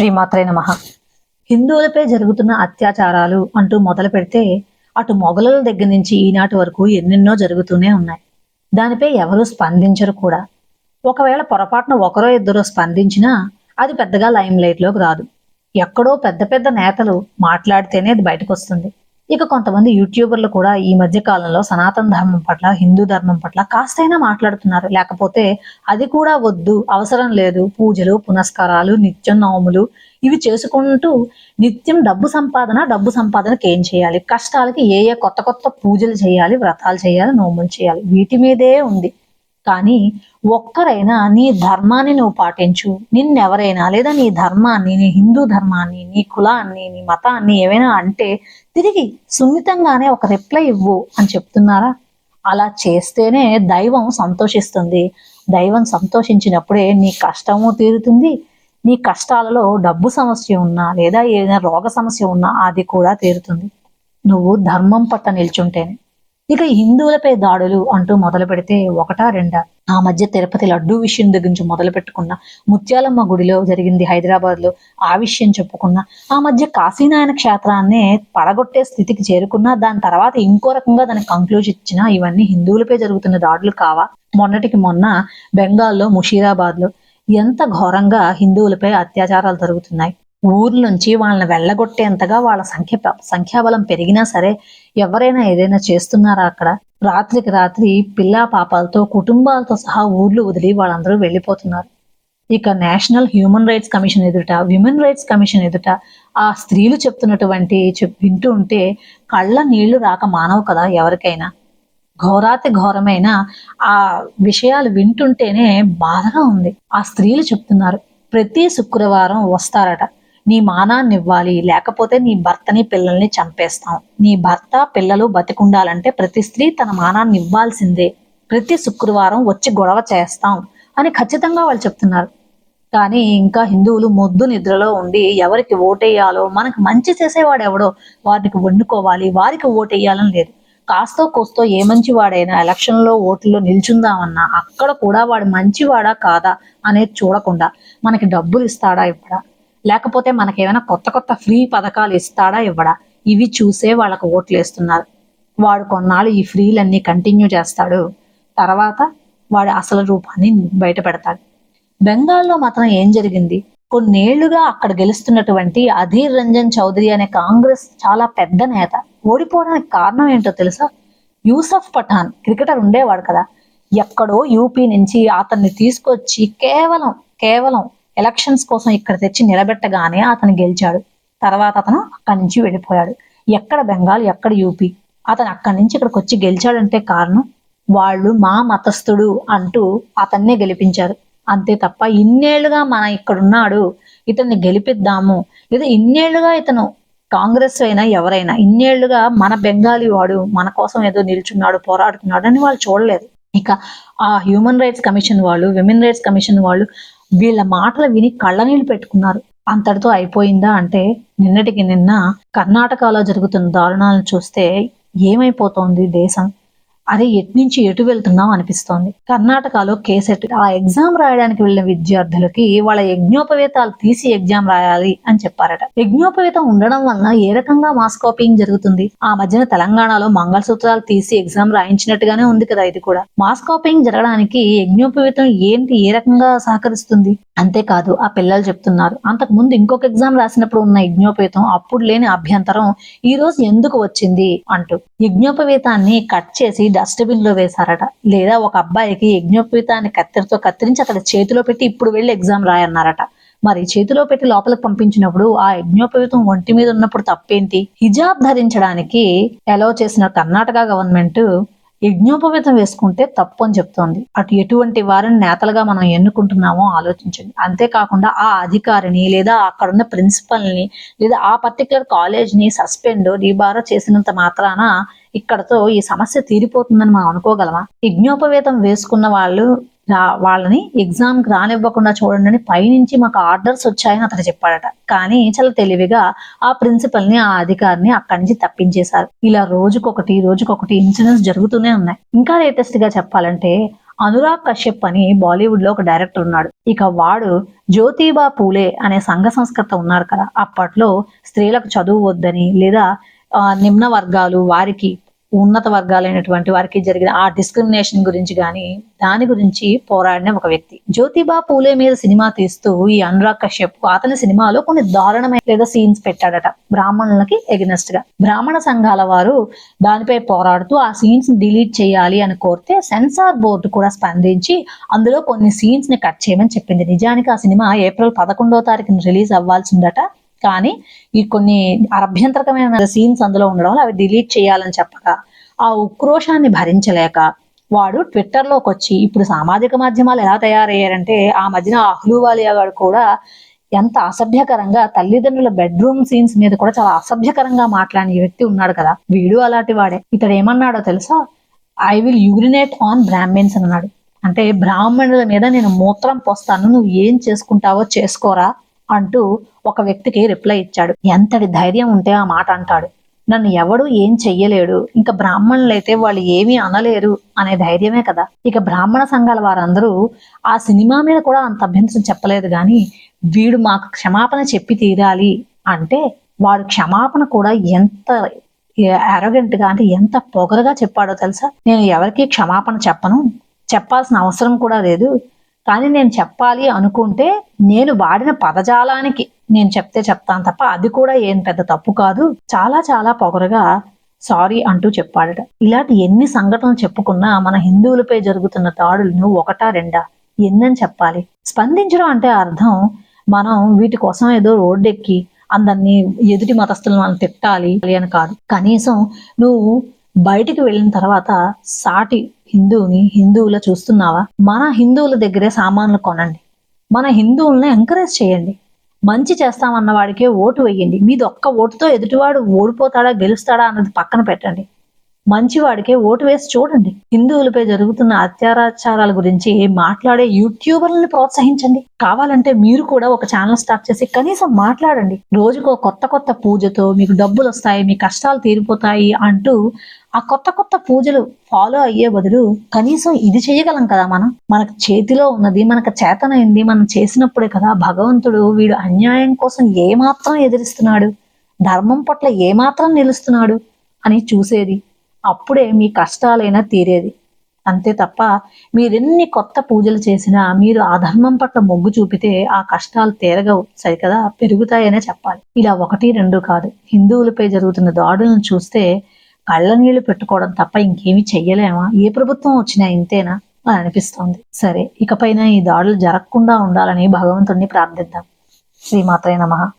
శ్రీమాత్రే నమ. హిందువులపై జరుగుతున్న అత్యాచారాలు అంటూ మొదలు పెడితే అటు మొఘలుల దగ్గర నుంచి ఈనాటి వరకు ఎన్నెన్నో జరుగుతూనే ఉన్నాయి. దానిపై ఎవరూ స్పందించరు కూడా. ఒకవేళ పొరపాటున ఒకరో ఇద్దరో స్పందించినా అది పెద్దగా లైమ్ లైట్లోకి రాదు. ఎక్కడో పెద్ద పెద్ద నేతలు మాట్లాడితేనే అది బయటకు వస్తుంది ఇక కొంతమంది యూట్యూబర్లు కూడా ఈ మధ్య కాలంలో సనాతన ధర్మం పట్ల హిందూ ధర్మం పట్ల కాస్తైనా మాట్లాడుతున్నారు. లేకపోతే అది కూడా వద్దు అవసరం లేదు. పూజలు పునస్కారాలు నిత్యం నోములు ఇవి చేసుకుంటూ నిత్యం డబ్బు సంపాదన డబ్బు సంపాదనకి ఏం చేయాలి? కష్టాలకి ఏ ఏ కొత్త కొత్త పూజలు చేయాలి వ్రతాలు చేయాలి నోములు చేయాలి? వీటి మీదే ఉంది. కానీ ఒక్కరైనా నీ ధర్మాన్ని నువ్వు పాటించు. నిన్నెవరైనా లేదా నీ ధర్మాన్ని నీ హిందూ ధర్మాన్ని నీ కులాన్ని నీ మతాన్ని ఏమైనా అంటే తిరిగి సున్నితంగానే ఒక రిప్లై ఇవ్వు అని చెప్తున్నారా? అలా చేస్తేనే దైవం సంతోషిస్తుంది. దైవం సంతోషించినప్పుడే నీ కష్టము తీరుతుంది. నీ కష్టాలలో డబ్బు సమస్య ఉన్నా లేదా ఏదైనా రోగ సమస్య ఉన్నా అది కూడా తీరుతుంది. నువ్వు ధర్మం పట్ల నిల్చుంటేనే. ఇక హిందువులపై దాడులు అంటూ మొదలు పెడితే ఒకటా రెండా? ఆ మధ్య తిరుపతి లడ్డూ విషయం దగ్గర నుంచి మొదలు పెట్టుకున్న ముత్యాలమ్మ గుడిలో జరిగింది హైదరాబాద్లో ఆ విషయం చెప్పుకున్న. ఆ మధ్య కాశీనాయన క్షేత్రాన్ని పడగొట్టే స్థితికి చేరుకున్న. దాని తర్వాత ఇంకో రకంగా దానికి కంక్లూజ్ ఇచ్చిన ఇవన్నీ హిందువులపై జరుగుతున్న దాడులు కావా? మొన్నటికి మొన్న బెంగాల్లో ముషీరాబాద్లో ఎంత ఘోరంగా హిందువులపై అత్యాచారాలు జరుగుతున్నాయి. ఊర్ల నుంచి వాళ్ళని వెళ్ళగొట్టేంతగా వాళ్ళ సంఖ్య సంఖ్యాబలం పెరిగినా సరే ఎవరైనా ఏదైనా చేస్తున్నారా అక్కడ? రాత్రికి రాత్రి పిల్లా పాపాలతో కుటుంబాలతో సహా ఊర్లు వదిలి వాళ్ళందరూ వెళ్ళిపోతున్నారు. ఇక నేషనల్ హ్యూమన్ రైట్స్ కమిషన్ ఎదుట విమెన్ రైట్స్ కమిషన్ ఎదుట ఆ స్త్రీలు చెప్తున్నటువంటి చెప్ వింటూ ఉంటే కళ్ళ నీళ్ళు రాక మానవు కదా ఎవరికైనా. ఘోరాతి ఘోరమైన ఆ విషయాలు వింటుంటేనే బాధగా ఉంది. ఆ స్త్రీలు చెప్తున్నారు ప్రతి శుక్రవారం వస్తారట. నీ మానాన్ని ఇవ్వాలి లేకపోతే నీ భర్తని పిల్లల్ని చంపేస్తాం. నీ భర్త పిల్లలు బతికుండాలంటే ప్రతి స్త్రీ తన మానాన్ని ఇవ్వాల్సిందే ప్రతి శుక్రవారం వచ్చి గొడవ చేస్తాం అని ఖచ్చితంగా వాళ్ళు చెప్తున్నారు. కానీ ఇంకా హిందువులు మొద్దు నిద్రలో ఉండి ఎవరికి ఓటేయాలో మనకు మంచి చేసేవాడు ఎవడో వారికి వండుకోవాలి వారికి ఓటేయాలని లేదు. కాస్తో కోస్తో ఏ మంచి వాడైనా ఎలక్షన్లో ఓట్లో నిల్చుందామన్నా అక్కడ కూడా వాడు మంచివాడా కాదా అనేది చూడకుండా మనకి డబ్బులు ఇస్తాడా ఇవ్వడా? లేకపోతే మనకేమైనా కొత్త కొత్త ఫ్రీ పథకాలు ఇస్తాడా ఇవ్వడా? ఇవి చూసే వాళ్ళకు ఓట్లు వేస్తున్నారు వాడు కొన్నాళ్ళు ఈ ఫ్రీలన్నీ కంటిన్యూ చేస్తాడు. తర్వాత వాడి అసలు రూపాన్ని బయట పెడతాడు. బెంగాల్లో మాత్రం ఏం జరిగింది? కొన్నేళ్ళుగా అక్కడ గెలుస్తున్నటువంటి అధీర్ రంజన్ చౌదరి అనే కాంగ్రెస్ చాలా పెద్ద నేత. ఓడిపోవడానికి కారణం ఏంటో తెలుసా? యూసఫ్ పఠాన్ క్రికెటర్ ఉండేవాడు కదా. ఎక్కడో యూపీ నుంచి అతన్ని తీసుకొచ్చి కేవలం కేవలం ఎలక్షన్స్ కోసం ఇక్కడ తెచ్చి నిలబెట్టగానే అతను గెలిచాడు. తర్వాత అతను అక్కడి నుంచి వెళ్ళిపోయాడు. ఎక్కడ బెంగాల్ ఎక్కడ యూపీ? అతను అక్కడి నుంచి ఇక్కడికి వచ్చి గెలిచాడంటే కారణం వాళ్ళు మా మతస్థుడు అంటూ అతన్నే గెలిపించారు. అంతే తప్ప ఇన్నేళ్ళుగా మన ఇక్కడ ఉన్నాడు ఇతన్ని గెలిపిద్దాము. లేదా ఇన్నేళ్ళుగా ఇతను కాంగ్రెస్ అయినా ఎవరైనా ఇన్నేళ్ళుగా మన బెంగాలీ వాడు మన కోసం ఏదో నిల్చున్నాడు పోరాడుతున్నాడు అని వాళ్ళు చూడలేదు. ఇక ఆ హ్యూమన్ రైట్స్ కమిషన్ వాళ్ళు విమెన్ రైట్స్ కమిషన్ వాళ్ళు వీళ్ళ మాటలు విని కళ్ళనీళ్ళు పెట్టుకున్నారు. అంతటితో అయిపోయిందా అంటే నిన్నటికి నిన్న కర్ణాటకలో జరుగుతున్న దారుణాలను చూస్తే ఏమైపోతోంది దేశం? అరే ఎటు నుంచి ఎటు వెళ్తున్నాం అనిపిస్తోంది. కర్ణాటకలో కేసెట్. ఆ ఎగ్జామ్ రాయడానికి వెళ్ళిన విద్యార్థులకి వాళ్ళ యజ్ఞోపవేతాలు తీసి ఎగ్జామ్ రాయాలి అని చెప్పారట. యజ్ఞోపవేతం ఉండడం వలన ఏ రకంగా మాస్ కాపీయింగ్ జరుగుతుంది? ఆ మధ్యన తెలంగాణలో మంగళసూత్రాలు తీసి ఎగ్జామ్ రాయించినట్టుగానే ఉంది కదా ఇది కూడా. మాస్ కాపీయింగ్ జరగడానికి యజ్ఞోపవేతం ఏంటి ఏ రకంగా సహకరిస్తుంది? అంతేకాదు ఆ పిల్లలు చెప్తున్నారు. అంతకు ముందు ఇంకొక ఎగ్జామ్ రాసినప్పుడు ఉన్న యజ్ఞోపేతం అప్పుడు లేని అభ్యంతరం ఈ రోజు ఎందుకు వచ్చింది అంటూ. యజ్ఞోపవేతాన్ని కట్ చేసి డస్ట్బిన్లో వేశారట. లేదా ఒక అబ్బాయికి యజ్ఞోపేతాన్ని కత్తిరితో కత్తిరించి అతడి చేతిలో పెట్టి ఇప్పుడు వెళ్ళి ఎగ్జామ్ రాయన్నారట. మరి చేతిలో పెట్టి లోపలికి పంపించినప్పుడు ఆ యజ్ఞోపేతం ఒంటి మీద ఉన్నప్పుడు తప్పేంటి? హిజాబ్ ధరించడానికి అలో చేసిన కర్ణాటక గవర్నమెంట్ యజ్ఞోపవేతం వేసుకుంటే తప్పు అని చెప్తోంది. అటు ఎటువంటి వారిని నేతలుగా మనం ఎన్నుకుంటున్నామో ఆలోచించండి. అంతేకాకుండా ఆ అధికారిని లేదా అక్కడున్న ప్రిన్సిపల్ని లేదా ఆ పర్టికులర్ కాలేజ్ని సస్పెండ్ డీబారో చేసినంత మాత్రాన ఇక్కడతో ఈ సమస్య తీరిపోతుందని మనం అనుకోగలమా? యజ్ఞోపవేతం వేసుకున్న వాళ్ళు వాళ్ళని ఎగ్జామ్కి రానివ్వకుండా చూడండి అని పైనుంచి మాకు ఆర్డర్స్ వచ్చాయని అతను చెప్పాడట. కానీ చాలా తెలివిగా ఆ ప్రిన్సిపల్ని ఆ అధికారిని అక్కడి నుంచి తప్పించేశారు. ఇలా రోజుకొకటి రోజుకొకటి ఇన్సిడెంట్స్ జరుగుతూనే ఉన్నాయి. ఇంకా లేటెస్ట్గా చెప్పాలంటే అనురాగ్ కశ్యప్ అని బాలీవుడ్లో ఒక డైరెక్టర్ ఉన్నాడు. ఇక వాడు జ్యోతిబా పూలే అనే సంఘ సంస్కర్త ఉన్నారు కదా. అప్పట్లో స్త్రీలకు చదువు వద్దని లేదా నిమ్న వర్గాలు వారికి ఉన్నత వర్గాలైనటువంటి వారికి జరిగిన ఆ డిస్క్రిమినేషన్ గురించి కానీ దాని గురించి పోరాడిన ఒక వ్యక్తి. జ్యోతిబా పూలే మీద సినిమా తీస్తూ ఈ అనురాగ్ కశ్యప్ అతని సినిమాలో కొన్ని దారుణమైన లేదా సీన్స్ పెట్టాడట. బ్రాహ్మణులకి ఎగనెస్ట్గా. బ్రాహ్మణ సంఘాల వారు దానిపై పోరాడుతూ ఆ సీన్స్ని డిలీట్ చేయాలి అని కోరితే సెన్సార్ బోర్డు కూడా స్పందించి అందులో కొన్ని సీన్స్ని కట్ చేయమని చెప్పింది. నిజానికి ఆ సినిమా ఏప్రిల్ పదకొండో తారీఖున రిలీజ్ అవ్వాల్సిందట. కానీ ఈ కొన్ని అభ్యంతరకమైన సీన్స్ అందులో ఉండడం వల్ల అవి డిలీట్ చేయాలని చెప్పగా ఆ ఉక్రోషాన్ని భరించలేక వాడు ట్విట్టర్లోకి వచ్చి ఇప్పుడు సామాజిక మాధ్యమాలు ఎలా తయారయ్యారంటే ఆ మధ్యన అహ్లూవాలియా గారు కూడా ఎంత అసభ్యకరంగా తల్లిదండ్రుల బెడ్రూమ్ సీన్స్ మీద కూడా చాలా అసభ్యకరంగా మాట్లాడిన వ్యక్తి ఉన్నాడు కదా. వీడు అలాంటి వాడే. ఇతడు ఏమన్నాడో తెలుసా? I will urinate on Brahmins అని అన్నాడు. అంటే బ్రాహ్మణుల మీద నేను మూత్రం పోస్తాను నువ్వు ఏం చేసుకుంటావో చేసుకోరా? అంటూ ఒక వ్యక్తికి రిప్లై ఇచ్చాడు. ఎంతటి ధైర్యం ఉంటే ఆ మాట అంటాడు. నన్ను ఎవడు ఏం చెయ్యలేడు. ఇంకా బ్రాహ్మణులైతే వాళ్ళు ఏమీ అనలేరు అనే ధైర్యమే కదా. ఇక బ్రాహ్మణ సంఘాల వారందరూ ఆ సినిమా మీద కూడా అంత అభ్యంతరం చెప్పలేదు కానీ వీడు మాకు క్షమాపణ చెప్పి తీరాలి అంటే వాడు క్షమాపణ కూడా ఎంత అరగెంట్గా అంటే ఎంత పొగరగా చెప్పాడో తెలుసా? నేను ఎవరికీ క్షమాపణ చెప్పను. చెప్పాల్సిన అవసరం కూడా లేదు. కానీ నేను చెప్పాలి అనుకుంటే నేను వాడిన పదజాలానికి నేను చెప్తే చెప్తాను తప్ప అది కూడా ఏం పెద్ద తప్పు కాదు. చాలా చాలా పొగరగా సారీ అంటూ చెప్పాడట. ఇలాంటి ఎన్ని సంఘటనలు చెప్పుకున్నా మన హిందువులపై జరుగుతున్న దాడులను ఒకటా రెండా? ఎన్నని చెప్పాలి? స్పందించడం అంటే అర్థం మనం వీటి కోసం ఏదో రోడ్డెక్కి అందరినీ ఎదుటి మతస్థులను మనం తిట్టాలి అని కాదు. కనీసం నువ్వు బయటికి వెళ్ళిన తర్వాత సాటి హిందువుని హిందువుల చూస్తున్నావా? మన హిందువుల దగ్గరే సామాన్లు కొనండి. మన హిందువుల్ని ఎంకరేజ్ చేయండి. మంచి చేస్తామన్న వాడికే ఓటు వేయండి మీది ఒక్క ఓటుతో ఎదుటివాడు ఓడిపోతాడా గెలుస్తాడా అన్నది పక్కన పెట్టండి. మంచివాడికే ఓటు వేసి చూడండి. హిందువులపై జరుగుతున్న అత్యాచారాల గురించి మాట్లాడే యూట్యూబర్లను ప్రోత్సహించండి. కావాలంటే మీరు కూడా ఒక ఛానల్ స్టార్ట్ చేసి కనీసం మాట్లాడండి. రోజుకో కొత్త కొత్త పూజతో మీకు డబ్బులు వస్తాయి మీ కష్టాలు తీరిపోతాయి అంటూ ఆ కొత్త కొత్త పూజలు ఫాలో అయ్యే బదులు కనీసం ఇది చేయగలం కదా మనం. మనకు చేతిలో ఉన్నది మనకు చేతనైంది మనం చేసినప్పుడే కదా భగవంతుడు వీడు అన్యాయం కోసం ఏమాత్రం ఎదిరిస్తున్నాడు? ధర్మం పట్ల ఏమాత్రం నిలుస్తున్నాడు? అని చూసేది అప్పుడే మీ కష్టాలైనా తీరేది. అంతే తప్ప మీరెన్ని కొత్త పూజలు చేసినా మీరు ఆ ధర్మం పట్ల మొగ్గు చూపితే ఆ కష్టాలు తీరగవు. సరికదా? పెరుగుతాయనే చెప్పాలి. ఇలా ఒకటి రెండు కాదు. హిందువులపై జరుగుతున్న దాడులను చూస్తే కళ్ళ నీళ్ళు పెట్టుకోవడం తప్ప ఇంకేమీ చెయ్యలేమా? ఏ ప్రభుత్వం వచ్చినా ఇంతేనా? అని అనిపిస్తోంది. సరే ఇకపైన ఈ దాడులు జరగకుండా ఉండాలని భగవంతుణ్ణి ప్రార్థిద్దాం. శ్రీమాత్రే నమః.